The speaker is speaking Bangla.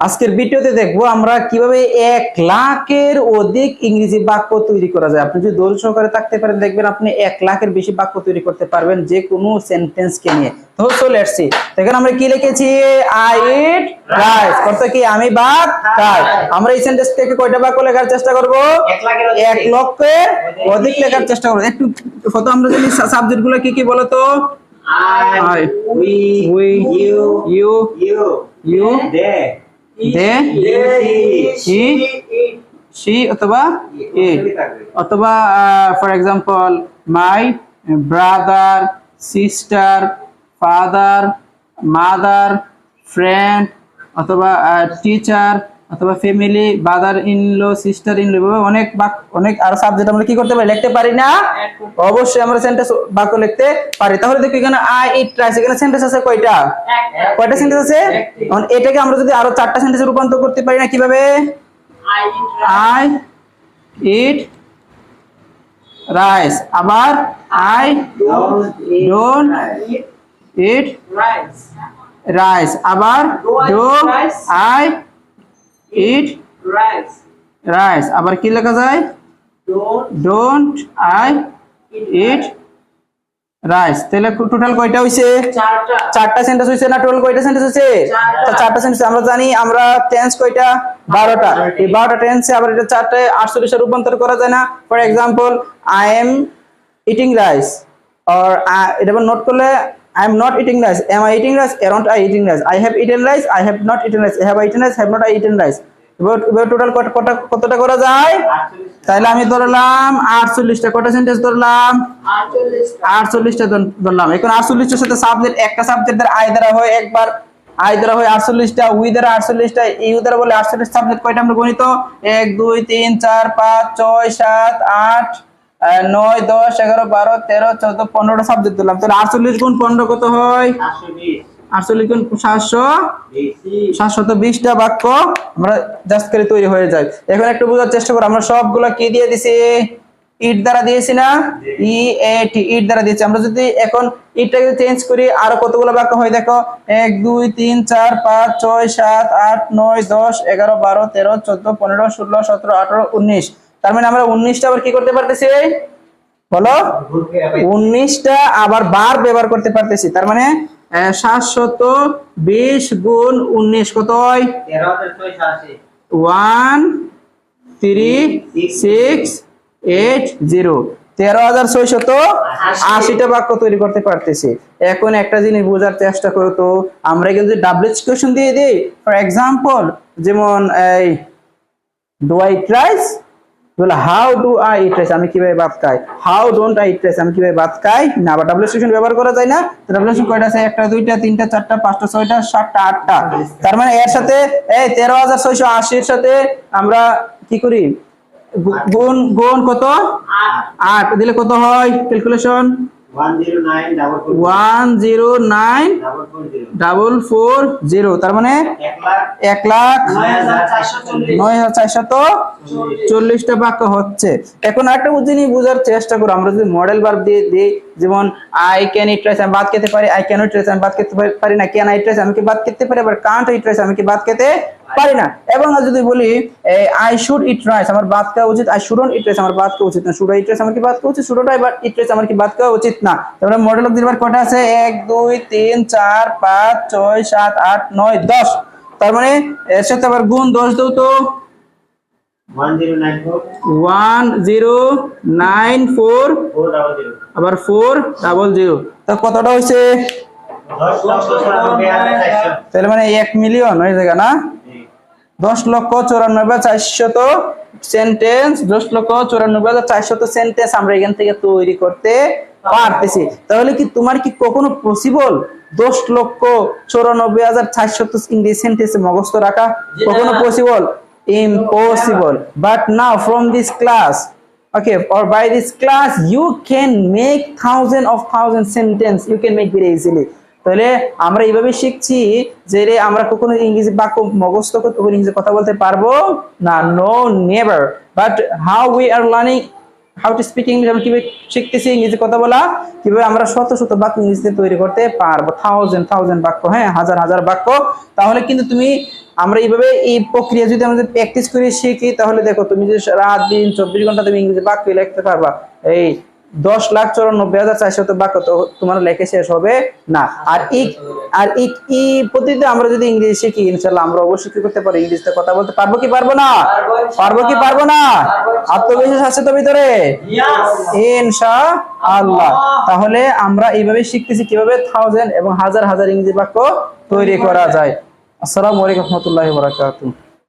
আজকের ভিডিওতে দেখব আমরা কীভাবে এক লাখের অধিক ইংরেজি বাক্য তৈরি করা যায়। আপনি যদি দৌড় সহকারে থাকতে পারেন দেখবেন আপনি এক লাখের বেশি বাক্য তৈরি করতে পারবেন যে কোনো সেন্টেন্স কে নিয়ে। তো চলে আসছি। এখানে আমরা কি লিখেছি? আই ইট রাইস অর্থাৎ কি? আমি ভাত খাই। আমরা এই সেন্টেন্স থেকে কয়টা বাক্য লেখার চেষ্টা করব? এক অধিক। লক্ষের অধিক লেখার চেষ্টা করব। একটু কত আমরা জানি সাবজেক্টগুলো কি কি they, they, সি সি অথবা এ। অথবা for example my brother sister father mother friend অথবা টিচার অথবা family brother in law sister in law অনেক বাক- অনেক আরও সাবজেক্ট আমরা কি করতে পারি? লিখতে পারি না? অবশ্যই আমরা সেন্টেন্স বাক্য লিখতে পারি। তাহলে দেখো এখানে আই ইট রাইস এখানে সেন্টেন্স আছে কয়টা? কয়টা সেন্টেন্স আছে? এখন এটাকে আমরা যদি আরও চারটা সেন্টেন্সে রূপান্তর করতে পারি না কীভাবে? আই ইট রাইস আবার আই ডোন্ট ইট রাইস আবার do I eat rice rice আবার কি লেখা যায়? ডোন্ট আই ইট রাইস তাহলে টোটাল কয়টা হইছে? চারটা। সেন্টেন্স হইছে না টোটাল কয়টা সেন্টেন্স হইছে? চারটা। সেন্টেন্স আমরা জানি আমরা টেন্স কয়টা? বারোটা। এই বারোটা টেন্সে আবার এটা চারটে আটচল্লিশে রূপান্তর করা যায় না। For example I am eating rice or এটা নোট করলে I am not eating rice am I eating rice aren't I eating rice I have eaten rice I have not eaten rice have I eaten rice have not I eaten rice এবার টোটাল কত কতটা করা যায়? তাহলে আমি ধরলাম আটচল্লিশটা। কটা সেন্টেন্স ধরলাম? আটচল্লিশটা। ধর- ধরলাম। এখন আটচল্লিশটার সাথে সাবজেক্ট একটা সাবজেক্টের আই দ্বারা হয় একবার আই দ্বারা হয় আটচল্লিশটা উই দ্বারা আটচল্লিশটা ইউ দ্বারা বলে আটচল্লিশ সাবজেক্ট কয়টা আমরা গণিত? এক দুই তিন চার পাঁচ ছয় সাত আট নয়, দশ, এগারো, বারো, তেরো, চোদ্দ পনেরোটা সাবজেক্ট দিলাম। তাহলে আটচল্লিশ গুণ পনেরো কত হয়? আটচল্লিশ গুণ সাতশো? বিশটা বাক্য। আমরা জাস্ট করে তৈরি হয়ে যায় একটু চেষ্টা আমরা দিয়ে দিছি? ইট দ্বারা দিয়েছি না? দ্বারা দিয়েছি। আমরা যদি এখন ইটটাকে চেঞ্জ করি, আরও কতগুলো বাক্য হয় দেখো? এক, দুই, তিন, চার, পাঁচ, ছয়, সাত, আট, নয়, দশ, এগারো, বারো, তেরো, চোদ্দ, পনেরো, ষোলো, সতেরো, আঠারো, উনিশ। তার মানে আমরা উনিশটা আবার কি করতে পারতেছি বলো? উনিশটা আবার বার ব্যবহার করতে পারতেছি। তার মানে সাতশত বিশ গুণ উনিশ, কত one, three, six, eight, zero. তেরো হাজার ছয়শত আশিটা বাক্য তৈরি করতে পারতেছি। এখন একটা জিনিস বোঝার চেষ্টা করো তো, আমরা কিন্তু ডাবল কোয়েশন দিয়ে দিই ফর এক্সাম্পল যেমন এই ডু আই বলে how do I eat rice আমি কীভাবে ভাত খাই? How don't I eat rice আমি কীভাবে ভাত খাই? না, বা ডাবল স্টেশন ব্যবহার করা যায় না। ডাবল স্টেশন কয়টা আছে? একটা, দুইটা, তিনটা, চারটা, পাঁচটা, ছয়টা, সাতটা, আটটা। তার মানে এর সাথে, এই তেরো হাজার ছয়শো আশির সাথে আমরা কি করি? গুণ গুণ কত? আট। দিলে কত হয়? Calculation double four zero. তার মানে এক লাখ নয় হাজার চারশত চল্লিশটা বাক্য হচ্ছে। এখন একটা চেষ্টা আমরা যদি মডেল দিয়ে দিই, যেমন আই ক্যান ইট আমি বাদ খেতে পারি আই ক্যান ইট আমি বাদ খেতে পারি- না ক্যান রাইস আমি বাদ খেতে পারি, আবার কান্ট ইট আমি বাদ খেতে পারি না। এবং যদি বলি আই শুড ইট রাইস আমার বাদ খাওয়া উচিত। আই শুডন্ট ইট রাইস আমার বাদ খাওয়া উচিত না। শুড ইট রাইস আমার কি বাদ খাওয়া উচিত? শুডন্ট ইট রাইস আমার কি বাদ খাওয়া উচিত না? তারপরে মডেল অফ দিবার কটা আছে? এক দুই তিন চার পাঁচ ছয় সাত আট নয় দশ। তার মানে এর সাথে আবার গুণ দশ দেও তো। ওয়ান জিরো নাইন ফোর আবার ফোর ডাবল জিরো তো কতটা হয়েছে? তাহলে মানে এক মিলিয়ন হয়ে যাবে না? দশ লক্ষ চুরানব্বই চারশত সেন্টেন্স দশ লক্ষ চুরানব্বই হাজার চারশত সেন্টেন্স আমরা এখান থেকে তৈরি করতে পারতেছি। তাহলে কি তোমার কি কখনো পসিবল দশ লক্ষ চুরানব্বই হাজার চারশত ইংরেজি সেন্টেন্স মুখস্থ রাখা? কখনো possible impossible. But now from this class okay or by this class you can make thousand of thousand sentence. You can make very easily. তাহলে আমরা এইভাবে শিখছি যে রে আমরা কখনো ইংরেজি বাক্য মুখস্থ করতে কখনো ইংরেজি কথা বলতে পারব না no never but how we are learning how to speak English আমরা কীভাবে শিখতেছি ইংরেজি কথা বলা, কীভাবে আমরা শত শত বাক্য ইংরেজিতে তৈরি করতে পারব? থাউজেন্ড থাউজেন্ড বাক্য হ্যাঁ হাজার হাজার বাক্য। তাহলে কিন্তু তুমি, আমরা এইভাবে এই প্রক্রিয়া যদি আমাদের প্র্যাকটিস করে শিখি, তাহলে দেখো তুমি যে রাত দিন চব্বিশ ঘণ্টা তুমি ইংরেজি বাক্য লিখতে পারবা। এই দশ লাখ চৌরানব্বই হাজার চারশত বাক্য তো তোমার লেখে শেষ হবে না। আর এই আর এই এই পদ্ধতিতে আমরা যদি ইংরেজি শিখি ইনশাল্লাহ আমরা অবশ্যই কি করতে পারি? ইংরেজিতে কথা বলতে পারব কি পারব না? পারব, কি পারব না? আত্মবিশ্বাস আছে তো ভিতরে? ইনশা আল্লাহ তাহলে আমরা এইভাবে শিখতেছি কীভাবে থাউজেন্ড এবং হাজার হাজার ইংরেজি বাক্য তৈরি করা যায়। আসসালামু আলাইকুম রহমতুল্লাহ বরাকাতুহ।